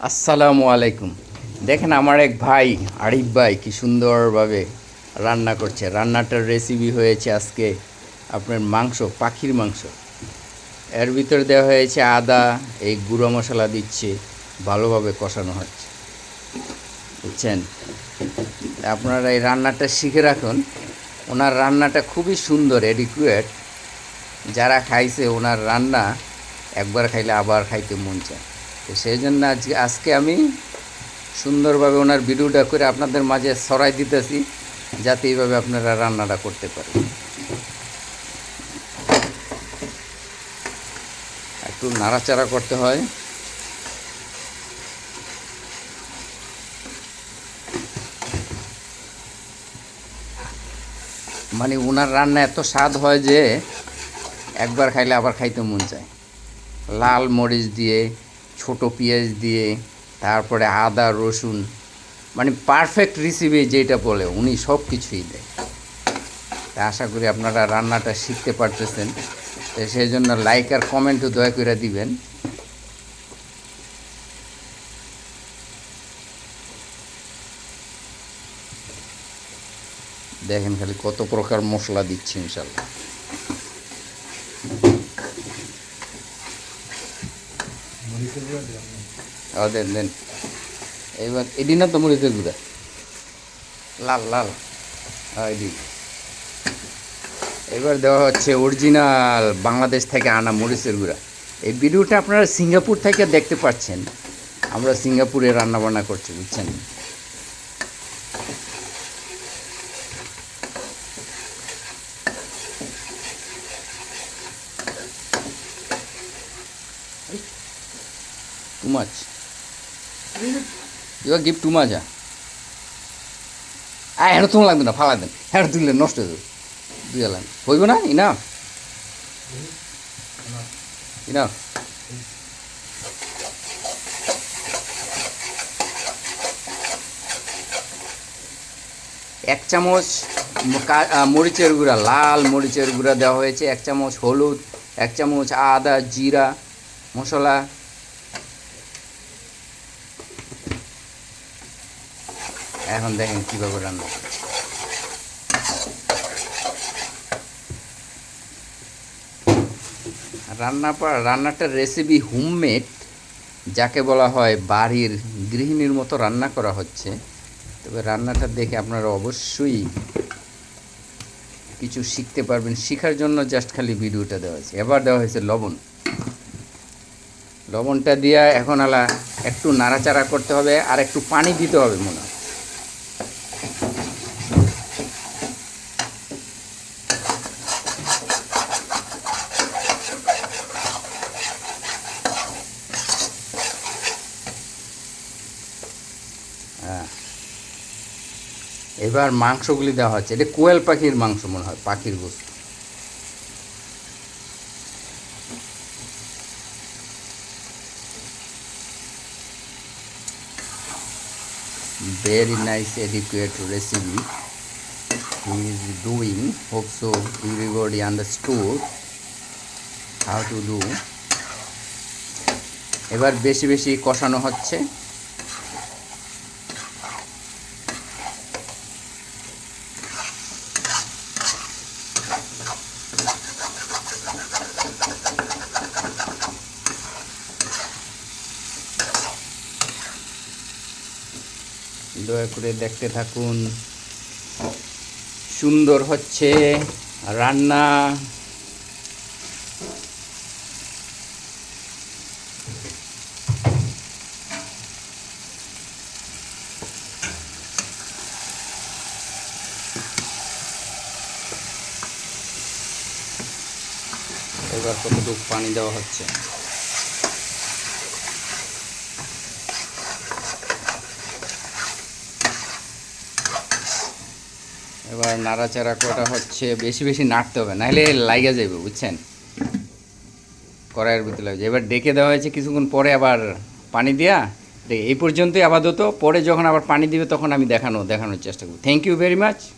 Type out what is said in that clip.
আসসালামু আলাইকুম। দেখেন আমার এক ভাই আরিফ ভাই কি সুন্দরভাবে রান্না করছে। রান্নাটার রেসিপি হয়েছে আজকে আপনার মাংস, পাখির মাংস। এর ভিতরে দেওয়া হয়েছে আদা, এই গুঁড়ো মশলা দিচ্ছে, ভালোভাবে কষানো হচ্ছে। বুঝছেন? আপনারা এই রান্নাটা শিখে রাখুন। ওনার রান্নাটা খুবই সুন্দর এডিকুয়েট যারা খাইছে ওনার রান্না একবার খাইলে আবার খাইতে মন চায়। তো সেই জন্য আজকে আজকে আমি সুন্দরভাবে ওনার ভিডিওটা করে আপনাদের মাঝে সরাই দিতেছি, যাতে এইভাবে আপনারা রান্নাটা করতে পারেন। একটু নাড়াচাড়া করতে হয়। মানে ওনার রান্না এত স্বাদ হয় যে একবার খাইলে আবার খাইতে মন চায়। লাল মরিচ দিয়ে ছোট পেঁয়াজ দিয়ে, তারপরে আদা, রসুন মানে পারফেক্ট রেসিপি যেটা বলে, উনি সব কিছুই দেয়। তা আশা করি আপনারা রান্নাটা শিখতে পারতেছেন। সেই জন্য লাইক আর কমেন্টও দয়া করে দিবেন। দেখেন খালি কত প্রকার মশলা দিচ্ছি ইনশাল্লাহ। দেন এইবার এডি না তো মরিচের গুঁড়া লাল লাল। হ্যাঁ এডি এবার দেওয়া হচ্ছে অরিজিনাল বাংলাদেশ থেকে আনা মরিচের গুঁড়া। এই ভিডিওটা আপনারা সিঙ্গাপুর থেকে দেখতে পাচ্ছেন। আমরা সিঙ্গাপুরে রান্না বান্না করছি, বুঝছেন? Too much you give too much a hen তুমি লাগবে না, ফালা দেন। হ্যাঁ তুললে নষ্ট হয়ে যাবে। দুই এলাম হইব না? ইনা ইনা এক চামচ মরিচের গুঁড়া, লাল মরিচের গুঁড়া দেওয়া হয়েছে। এক চামচ হলুদ, এক চামচ আদা, জিরা, মশলা এখন দেখেন কীভাবে রান্না করছে রান্না রান্নাটার রেসিপি হোমমেড যাকে বলা হয় বাড়ির গৃহিণীর মতো রান্না করা হচ্ছে। তবে রান্নাটা দেখে আপনারা অবশ্যই কিছু শিখতে পারবেন। শেখার জন্য জাস্ট খালি ভিডিওটা দেওয়া হয়েছে। এবার দেওয়া হয়েছে লবণ। লবণটা দিয়া এখন আলা একটু নাড়াচাড়া করতে হবে, আর একটু পানি দিতে হবে মনে হ্যাঁ। এবার মাংসগুলি দেওয়া হচ্ছে। এটা কোয়েল পাখির মাংস মনে হয়, পাখির গোস্ত। Very nice adequate recipe he is doing hope so everybody understood how to do এবার বেশি বেশি কষানো হচ্ছে। দয়া করে দেখতে থাকুন। সুন্দর হচ্ছে রান্না। এবার কতটুকু পানি দেওয়া হচ্ছে? এবার নাড়াচাড়া করা হচ্ছে, বেশি বেশি নাড়তে হবে, নাহলে লাইগা যাবে বুঝছেন? কড়াইয়ের ভিতরে লাগছে এবার ডেকে দেওয়া হয়েছে কিছুক্ষণ পরে আবার পানি দেওয়া এই পর্যন্তই আপাতত। পরে যখন আবার পানি দিবে, তখন আমি দেখানো, দেখানোর চেষ্টা করব। Thank you very much